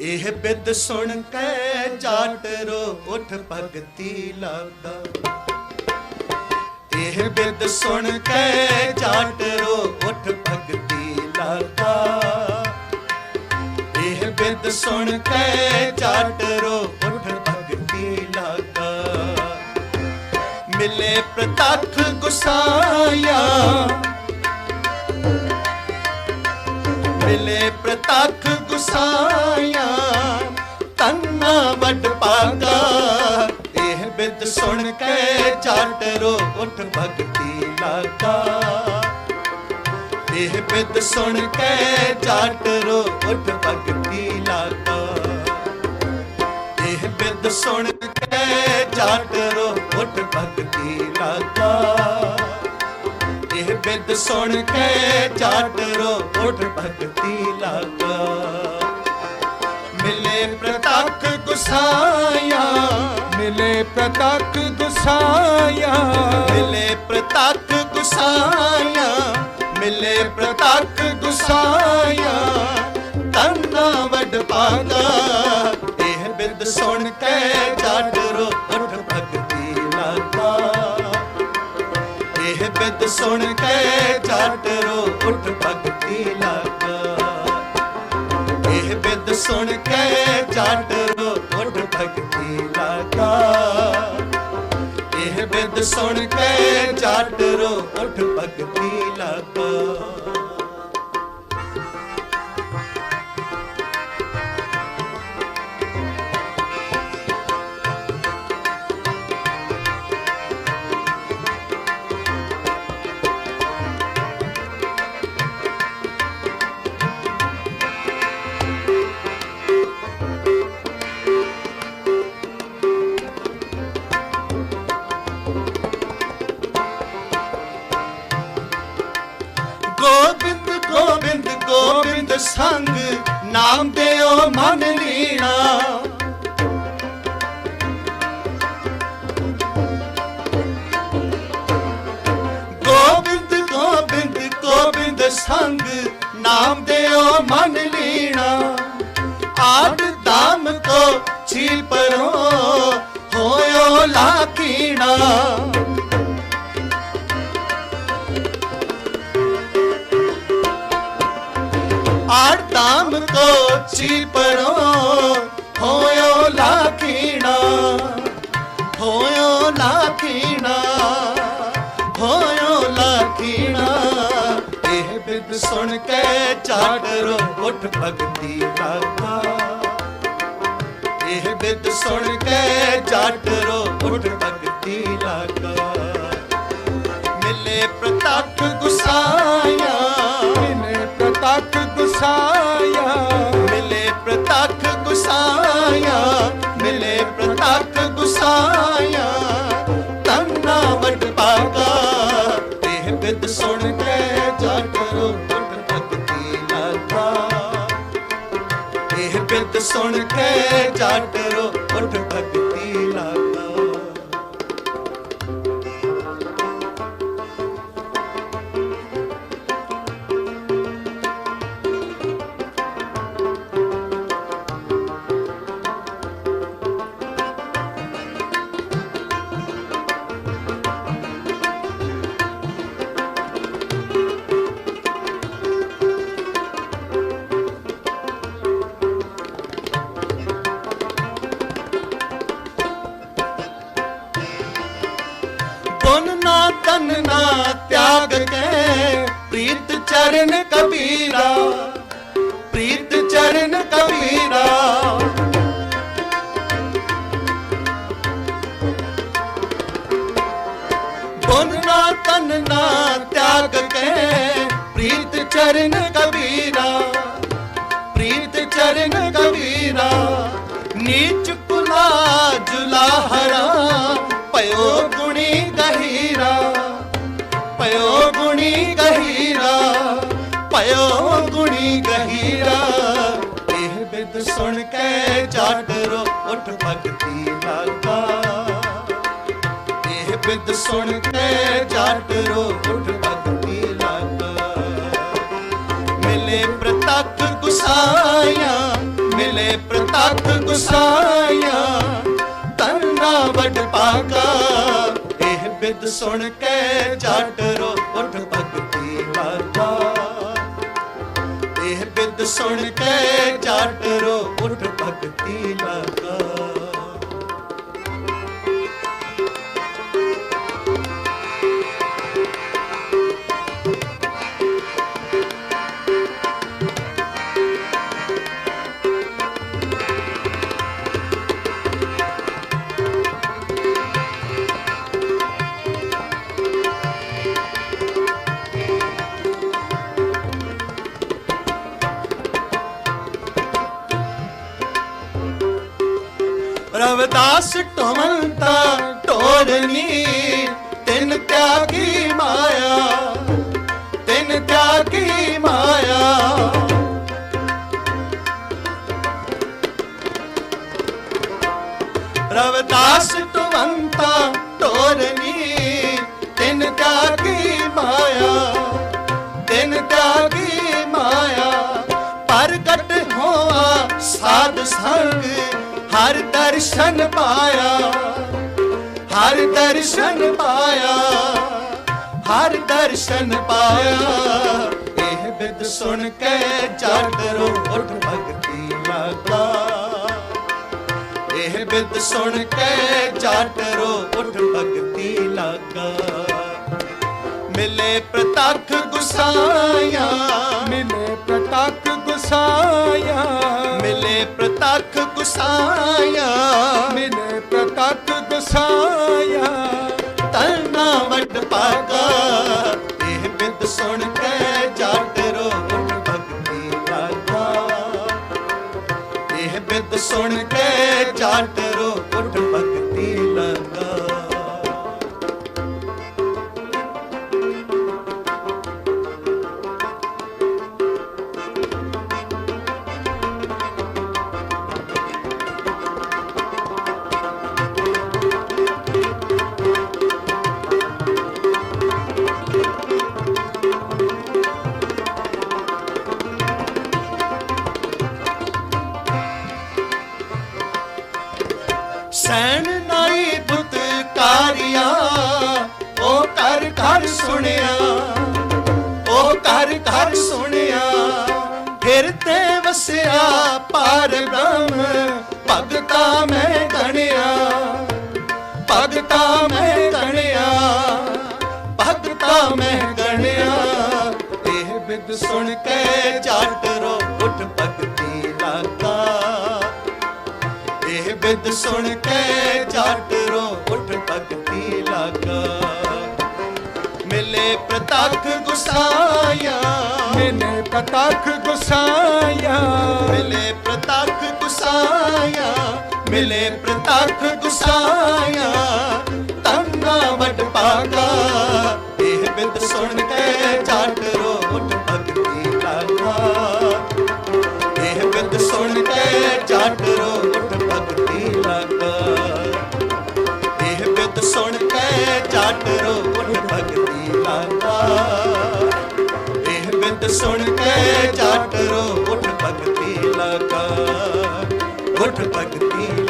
ਇਹ ਬਿੱਦ ਸੁਣ ਕੇ ਜਾਟ ਰੋ ਉਠ ਭਗਤੀ ਲਾਗਾ ਇਹ ਬਿੱਦ ਸੁਣ ਕੇ ਜਾਟ ਰੋ ਉਠ ਭਗਤੀ ਲਾਗਾ ਇਹ ਬਿੱਦ ਸੁਣ ਕੇ ਜਾਟ ਰੋ ਉਠ ਭਗਤੀ ਲਾਗਾ ਮਿਲੇ ਪ੍ਰਤੱਖ ਗੁਸਾਇਆ ਪ੍ਰਤੱਖ ਤੰਨਾ ਵੱਡ ਪਾਗਾ ਇਹ ਬਿੱਦ ਸੁਣ ਕੇ ਜਾਟ ਰੋ ਉਠ ਭਗਤੀ ਲਾਗਾ। ਇਹ ਬਿੱਦ ਸੁਣ ਕੇ ਜਾਟ ਰੋ ਉਠ ਭਗਤੀ ਲਾਗਾ। ਇਹ ਬਿੱਦ ਸੁਣ ਕੇ ਜਾਟ ਰੋ ਉਠ ਭਗਤੀ ਲਾਗਾ। ਇਹ ਬਿੱਦ ਸੁਣ ਕੇ ਜਾਟ ਰੋ ਉਠ ਭਗਤੀ ਲਾਗਾ। ਮਿਲੇ ਪ੍ਰਤੱਖ ਗੁਸਾਇਆ ਮਿਲੇ ਪ੍ਰਤੱਖ ਗੁਸਾਇਆ ਮਿਲੇ ਪ੍ਰਤੱਖ ਗੁਸਾਇਆ ਮਿਲੇ ਪ੍ਰਤੱਖ ਗੁਸਾਇਆ ਤੰਨਾ ਵੱਡ ਪਾਗਾ ਇਹ ਬਿੱਦ ਸੁਣ ਕੇ ਜਾਟ ਰੋ ਉਠ ਭਗਤੀ ਲਾਗਾ ਇਹ ਬਿੱਦ ਸੁਣ ਕੇ ਜਾਟ ਰੋ ਉਠ ਭਗਤੀ ਬਿੱਦ ਸੁਣ ਕੇ ਜਾਟ ਰੋ ਉਠ ਭਗਤੀ ਲਗਾ ਇਹ ਬਿੱਦ ਸੁਣ ਕੇ ਜਾਟ ਰੋ ਉਠ ਭਗਤੀ ਲਗਾ ਸੰਗ ਨਾਮ ਦਿਓ ਮਨ ਲੀਣਾ ਗੋਬਿੰਦ ਗੋਬਿੰਦ ਗੋਬਿੰਦ ਸੰਗ ਨਾਮ ਦਿਓ ਮਨ ਲੀਣਾ ਆਦ ਦਾਮ ਕੋ ਛੀਲ ਆੜਤਾਮ ਪਰੋ ਹੋਇਓ ਲਾਖੀਣਾ ਹੋਇਓ ਲਾਖੀਣਾ ਹੋਇਓ ਲਾਖੀਣਾ। ਇਹ ਬਿਦ ਸੁਣ ਕੇ ਚਾਟਰੋ ਉਠ ਭਗਤੀ ਲਾਗਾ ਇਹ ਬਿਦ ਸੁਣ ਕੇ ਚਾਟਰੋ ਉਠ ਭਗਤੀ ਲਾਗਾ। ਮਿਲੇ ਪ੍ਰਤੱਖ ਗੁਸਾਇਆ ਪ੍ਰਤੱਖ ਗੁਸਾਇਆ। ਮਿਲੇ ਪ੍ਰਤੱਖ ਗੁਸਾਇਆ, ਮਿਲੇ ਪ੍ਰਤੱਖ ਗੁਸਾਇਆ। ਤੰਨਾ ਵਟ ਪਾਗਾ ਤੇ ਬਿੱਦ ਸੁਣ ਕੇ ਜੱਟ ਰੋ ਉੱਠ ਭਗਤੀ ਲਾਗਾ ਇਹ ਬਿਦ ਸੁਣ ਕੇ ਜੱਟ ਰੋ ਚਰਨ ਕਬੀਰਾ, ਪ੍ਰੀਤ ਚਰਨ ਕਬੀਰਾ। ਪੁੰਨ ਨਾ, ਤਨ ਨਾ, ਤਿਆਗ ਕੇ ਪ੍ਰੀਤ ਚਰਨ ਕਬੀਰਾ, ਪ੍ਰੀਤ ਚਰਨ ਕਬੀਰਾ। ਨੀਚ ਕੁਲਾ ਜੁਲਾਹਰਾ ਪਇਓ ਗੁਣੀ ਗਹੀਰਾ ਪਇਓ ਗੁਣੀ ਗਹੀਰਾ ਪਇਓ ਗੁਣੀ ਗਹੀਰਾ। ਇਹ ਬਿਦ ਸੁਣ ਕੇ ਜਾਟ ਰੋ, ਉਠ ਭਗਤੀ ਲਾਗਾ ਇਹ ਬਿਦ ਸੁਣ ਕੇ ਜਾਟ ਰੋ, ਉਠ ਭਗਤੀ ਲਾਗਾ ਮਿਲੇ ਪ੍ਰਤੱਖ ਗੁਸਾਇਆ ਮਿਲੇ ਪ੍ਰਤੱਖ ਗੁਸਾਇਆ ਤੰਨਾ ਵੱਡ ਪਾਗਾ ਇਹ ਬਿਦ ਸੁਣ ਕੇ ਜੱਟ ਰੋ, ਉੱਠ ਭਗਤੀ ਸੁਣ ਕੇ ਜੱਟ ਰੋ ਉੱਠ ਭਗਤੀ ਲਾਗਾ ਰਵਦਾਸ ਟਵੰਤਾ ਟੋਰਨੀ ਤਿੰਨ ਤਿਆਗੀ ਮਾਇਆ, ਤਿੰਨ ਤਿਆਗੀ ਮਾਇਆ। ਰਵਦਾਸ ਟਵੰਤਾ ਟੋਰਨੀ ਤਿੰਨ ਤਿਆਗੀ ਮਾਇਆ, ਤਿੰਨ ਤਿਆਗੀ ਮਾਇਆ। ਪ੍ਰਗਟ ਹੋਆ ਸਾਧ ਸੰਗ ਹਰ ਦਰਸ਼ਨ ਪਾਇਆ, ਹਰ ਦਰਸ਼ਨ ਪਾਇਆ, ਹਰ ਦਰਸ਼ਨ ਪਾਇਆ। ਇਹ ਬਿਦ ਸੁਣ ਕੇ ਜੱਟ ਰੋ ਉੱਠ ਭਗਤੀ ਲਗਾ ਇਹ ਬਿਦ ਸੁਣ ਕੇ ਜੱਟ ਰੋ ਉੱਠ ਭਗਤੀ ਲਗਾ ਮਿਲੇ ਪ੍ਰਤੱਖ ਗੁਸਾਇਆ ਮਿਲੇ ਪ੍ਰਤੱਖ ਗੁਸਾਇਆ ਪ੍ਰਤੱਖ ਗੁਸਾਇਆ। ਮਿਲੇ ਪ੍ਰਤੱਖ ਗੁਸਾਇਆ। ਤਨਾ ਵੱਡ ਪਾਗਾ। ਇਹ ਬਿਦ ਸੁਣ ਕੇ ਜੱਟ ਰੋ ਉੱਠ ਭਗਤੀ ਲਾਗਾ ਇਹ ਬਿਦ ਸੁਣ ਕੇ ਜੱਟ ਰੋ ਉੱਠ ਭਗਤੀ ਸੈਣ ਨਾਈ ਬੁੱਤ ਉਹ ਕਰ ਕਰ ਸੁਣਿਆ। ਉਹ ਕਰ ਕਰ ਸੁਣਿਆ। ਫਿਰ ਤੇ ਵਸਿਆ ਪਾਰ ਬ੍ਰਹਮ। ਭਗਤਾ ਮੈਂ ਗਣਿਆ ਭਗਤਾ ਮੈਂ ਕਣਿਆ ਭਗਤਾ ਮੈਂ ਗਣਿਆ ਇਹ ਬਿਦ ਸੁਣ ਕੇ ਜੱਟ ਰੋ ਉੱਠ ਭਗਤ ਬਿਦ ਸੁਣ ਕੇ ਜੱਟ ਰੋ ਉੱਠ ਭਗਤੀ ਲਾਗਾ। ਮਿਲੇ ਪ੍ਰਤੱਖ ਗੁਸਾਇਆ ਮਿਲੇ ਪ੍ਰਤੱਖ ਗੁਸਾਇਆ ਮਿਲੇ ਪ੍ਰਤੱਖ ਗੁਸਾਇਆ ਮਿਲੇ ਪ੍ਰਤੱਖ ਗੁਸਾਇਆ ਤੰਨਾ ਵੱਡ ਪਾਗਾ ਲਾਗਾ ਇਹ ਬਿਦ ਸੁਣ ਕੇ ਜੱਟ ਰੋ ਉੱਠ ਭਗਤੀ ਲਾਗਾ। ਉੱਠ ਭਗਤੀ